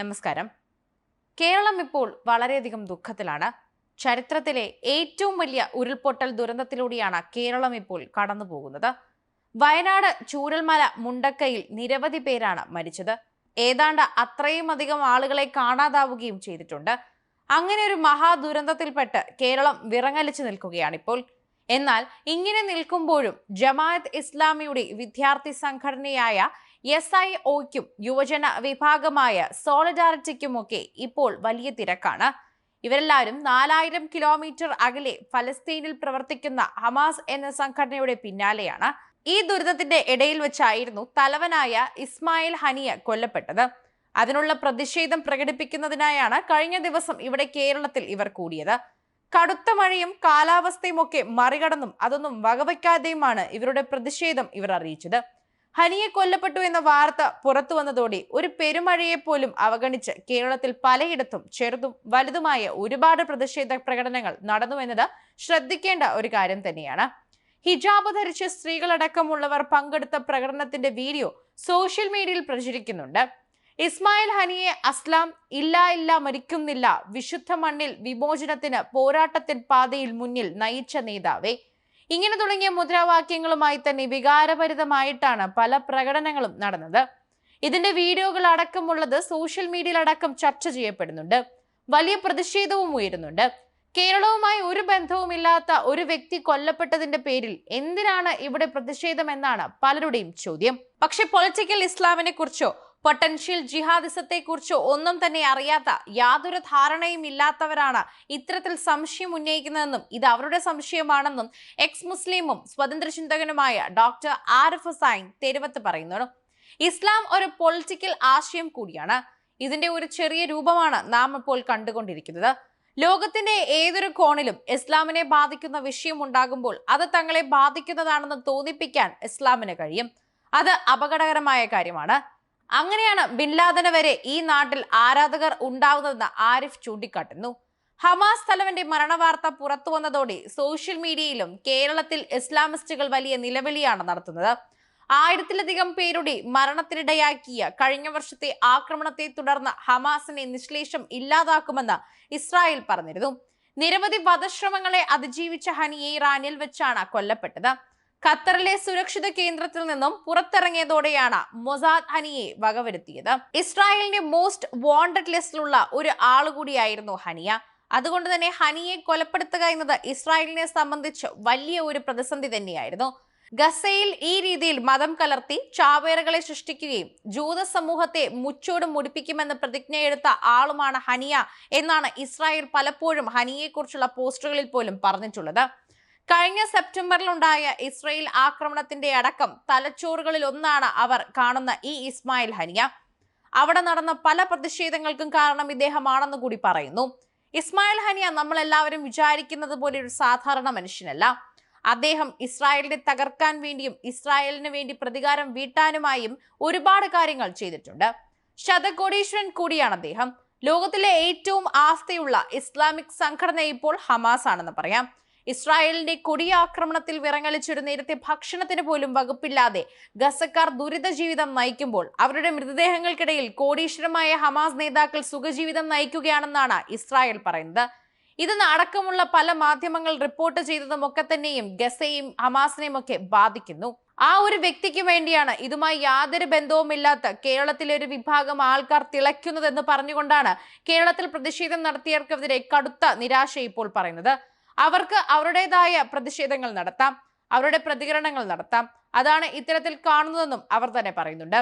നമസ്കാരം. കേരളം ഇപ്പോൾ വളരെയധികം ദുഃഖത്തിലാണ്. ചരിത്രത്തിലെ ഏറ്റവും വലിയ ഉരുൾപൊട്ടൽ ദുരന്തത്തിലൂടെയാണ് കേരളം ഇപ്പോൾ കടന്നു പോകുന്നത് വയനാട് ചൂരൽമല മുണ്ടക്കയിൽ നിരവധി പേരാണ് മരിച്ചത്. ഏതാണ്ട് അത്രയും അധികം ആളുകളെ കാണാതാവുകയും ചെയ്തിട്ടുണ്ട്. അങ്ങനെ ഒരു മഹാദുരന്തത്തിൽപ്പെട്ട് കേരളം വിറങ്ങലിച്ചു നിൽക്കുകയാണിപ്പോൾ. എന്നാൽ ഇങ്ങനെ നിൽക്കുമ്പോഴും ജമാഅത്ത് ഇസ്ലാമിയുടെ വിദ്യാർത്ഥി സംഘടനയായ എസ് ഐ ഒക്കും യുവജന വിഭാഗമായ സോളിഡാരിറ്റിക്കുമൊക്കെ ഇപ്പോൾ വലിയ തിരക്കാണ്. ഇവരെല്ലാവരും നാലായിരം കിലോമീറ്റർ അകലെ ഫലസ്തീനിൽ പ്രവർത്തിക്കുന്ന ഹമാസ് എന്ന സംഘടനയുടെ പിന്നാലെയാണ്. ഈ ദുരിതത്തിന്റെ ഇടയിൽ വെച്ചായിരുന്നു തലവനായ ഇസ്മായിൽ ഹനിയ കൊല്ലപ്പെട്ടത്. അതിനുള്ള പ്രതിഷേധം പ്രകടിപ്പിക്കുന്നതിനായാണ് കഴിഞ്ഞ ദിവസം ഇവിടെ കേരളത്തിൽ ഇവർ കൂടിയത്. കടുത്ത മഴയും കാലാവസ്ഥയും ഒക്കെ മറികടന്നും അതൊന്നും വകവയ്ക്കാതെയുമാണ് ഇവരുടെ പ്രതിഷേധം ഇവർ അറിയിച്ചത്. ഹനിയെ കൊല്ലപ്പെട്ടു എന്ന വാർത്ത പുറത്തു വന്നതോടെ ഒരു പെരുമഴയെ പോലും അവഗണിച്ച് കേരളത്തിൽ പലയിടത്തും ചെറുതും വലുതുമായ ഒരുപാട് പ്രതിഷേധ പ്രകടനങ്ങൾ നടന്നു എന്നത് ശ്രദ്ധിക്കേണ്ട ഒരു കാര്യം തന്നെയാണ്. ഹിജാബ് ധരിച്ച സ്ത്രീകളടക്കമുള്ളവർ പങ്കെടുത്ത പ്രകടനത്തിന്റെ വീഡിയോ സോഷ്യൽ മീഡിയയിൽ പ്രചരിക്കുന്നുണ്ട്. ഇസ്മായിൽ ഹനിയെ അസ്ലാം ഇല്ല ഇല്ല മരിക്കുന്നില്ല. വിശുദ്ധ മണ്ണിൽ വിമോചനത്തിന് പോരാട്ടത്തിൻ പാതയിൽ മുന്നിൽ നയിച്ച നേതാവേ. ഇങ്ങനെ തുടങ്ങിയ മുദ്രാവാക്യങ്ങളുമായി തന്നെ വികാരഭരിതമായിട്ടാണ് പല പ്രകടനങ്ങളും നടന്നത്. ഇതിന്റെ വീഡിയോകൾ അടക്കമുള്ളത് സോഷ്യൽ മീഡിയയിൽ അടക്കം ചർച്ച ചെയ്യപ്പെടുന്നുണ്ട്. വലിയ പ്രതിഷേധവും ഉയരുന്നുണ്ട്. കേരളവുമായി ഒരു ബന്ധവുമില്ലാത്ത ഒരു വ്യക്തി കൊല്ലപ്പെട്ടതിന്റെ പേരിൽ എന്തിനാണ് ഇവിടെ പ്രതിഷേധം എന്നാണ് പലരുടെയും ചോദ്യം. പക്ഷെ പൊളിറ്റിക്കൽ ഇസ്ലാമിനെ കുറിച്ചോ പൊട്ടൻഷ്യൽ ജിഹാദിസത്തെ കുറിച്ച് ഒന്നും തന്നെ അറിയാത്ത യാതൊരു ധാരണയും ഇല്ലാത്തവരാണ് ഇത്തരത്തിൽ സംശയം ഉന്നയിക്കുന്നതെന്നും ഇത് അവരുടെ സംശയമാണെന്നും എക്സ് മുസ്ലിമും സ്വതന്ത്ര ചിന്തകനുമായ ഡോക്ടർ ആരിഫ് ഹുസൈൻ തെരുവത്ത് പറയുന്നു. ഇസ്ലാം ഒരു പൊളിറ്റിക്കൽ ആശയം കൂടിയാണ്. ഇതിന്റെ ഒരു ചെറിയ രൂപമാണ് നാം ഇപ്പോൾ കണ്ടുകൊണ്ടിരിക്കുന്നത്. ലോകത്തിന്റെ ഏതൊരു കോണിലും ഇസ്ലാമിനെ ബാധിക്കുന്ന വിഷയം ഉണ്ടാകുമ്പോൾ അത് തങ്ങളെ ബാധിക്കുന്നതാണെന്ന് തോന്നിപ്പിക്കാൻ ഇസ്ലാമിന് കഴിയും. അത് അപകടകരമായ കാര്യമാണ്. അങ്ങനെയാണ് ബിൻ ലാദന് വരെ ഈ നാട്ടിൽ ആരാധകർ ഉണ്ടാവുന്നതെന്ന് ആരിഫ് ചൂണ്ടിക്കാട്ടുന്നു. ഹമാസ് തലവന്റെ മരണവാർത്ത പുറത്തു വന്നതോടെ സോഷ്യൽ മീഡിയയിലും കേരളത്തിൽ ഇസ്ലാമിസ്റ്റുകൾ വലിയ നിലവിളിയാണ് നടത്തുന്നത്. ആയിരത്തിലധികം പേരുടെ മരണത്തിനിടയാക്കിയ കഴിഞ്ഞ വർഷത്തെ ആക്രമണത്തെ തുടർന്ന് ഹമാസിനെ നിശ്ലേഷം ഇല്ലാതാക്കുമെന്ന് ഇസ്രായേൽ പറഞ്ഞിരുന്നു. നിരവധി വധശ്രമങ്ങളെ അതിജീവിച്ച ഹനിയെ ഇറാനിൽ വെച്ചാണ് കൊല്ലപ്പെട്ടത്. ഖത്തറിലെ സുരക്ഷിത കേന്ദ്രത്തിൽ നിന്നും പുറത്തിറങ്ങിയതോടെയാണ് മൊസാദ് ഹനിയെ വകവരുത്തിയത്. ഇസ്രായേലിന്റെ മോസ്റ്റ് വാണ്ടഡ് ലിസ്റ്റിലുള്ള ഒരു ആൾ കൂടിയായിരുന്നു ഹനിയ. അതുകൊണ്ട് തന്നെ ഹനിയെ കൊലപ്പെടുത്തുക എന്നത് ഇസ്രായേലിനെ സംബന്ധിച്ച് വലിയ ഒരു പ്രതിസന്ധി തന്നെയായിരുന്നു. ഗസയിൽ ഈ രീതിയിൽ മതം കലർത്തി ചാവേറുകളെ സൃഷ്ടിക്കുകയും ജൂത സമൂഹത്തെ മുച്ചോട് മുടിപ്പിക്കുമെന്ന് പ്രതിജ്ഞയെടുത്ത ആളുമാണ് ഹനിയ എന്നാണ് ഇസ്രായേൽ പലപ്പോഴും ഹനിയെക്കുറിച്ചുള്ള പോസ്റ്ററുകളിൽ പോലും പറഞ്ഞിട്ടുള്ളത്. കഴിഞ്ഞ സെപ്റ്റംബറിലുണ്ടായ ഇസ്രയേൽ ആക്രമണത്തിന്റെ അടക്കം തലച്ചോറുകളിൽ ഒന്നാണ് അവർ കാണുന്ന ഈ ഇസ്മായിൽ ഹനിയ. അവിടെ നടന്ന പല പ്രതിഷേധങ്ങൾക്കും കാരണം ഇദ്ദേഹമാണെന്ന് കൂടി പറയുന്നു. ഇസ്മായിൽ ഹനിയ നമ്മൾ എല്ലാവരും വിചാരിക്കുന്നത് പോലെ ഒരു സാധാരണ മനുഷ്യനല്ല. അദ്ദേഹം ഇസ്രായേലിനെ തകർക്കാൻ വേണ്ടിയും ഇസ്രായേലിന് വേണ്ടി പ്രതികാരം വീട്ടാനുമായും ഒരുപാട് കാര്യങ്ങൾ ചെയ്തിട്ടുണ്ട്. ശതകോടീശ്വരൻ കൂടിയാണ് അദ്ദേഹം. ലോകത്തിലെ ഏറ്റവും ആസ്ഥയുള്ള ഇസ്ലാമിക് സംഘടന ഇപ്പോൾ ഹമാസ് ആണെന്ന് പറയാം. ഇസ്രായേലിന്റെ കൊടിയ ആക്രമണത്തിൽ വിറങ്ങലിച്ചൊരു നേരത്തെ ഭക്ഷണത്തിന് പോലും വകുപ്പില്ലാതെ ഗസക്കാർ ദുരിത ജീവിതം നയിക്കുമ്പോൾ അവരുടെ മൃതദേഹങ്ങൾക്കിടയിൽ കോടീശ്വരമായ ഹമാസ് നേതാക്കൾ സുഖജീവിതം നയിക്കുകയാണെന്നാണ് ഇസ്രായേൽ പറയുന്നത്. ഇത് അടക്കമുള്ള പല മാധ്യമങ്ങൾ റിപ്പോർട്ട് ചെയ്തതും ഒക്കെ തന്നെയും ഗസയും ഹമാസിനെയും ഒക്കെ ബാധിക്കുന്നു. ആ ഒരു വ്യക്തിക്ക് വേണ്ടിയാണ് ഇതുമായി യാതൊരു ബന്ധവുമില്ലാത്ത കേരളത്തിലെ ഒരു വിഭാഗം ആൾക്കാർ തിളയ്ക്കുന്നതെന്ന് പറഞ്ഞുകൊണ്ടാണ് കേരളത്തിൽ പ്രതിഷേധം നടത്തിയവർക്കെതിരെ കടുത്ത നിരാശ ഇപ്പോൾ പറയുന്നത്. അവർക്ക് അവരുടേതായ പ്രതിഷേധങ്ങൾ നടത്താം അവരുടെ പ്രതികരണങ്ങൾ നടത്താം. അതാണ് ഇത്തരത്തിൽ കാണുന്നതെന്നും അവർ തന്നെ പറയുന്നുണ്ട്.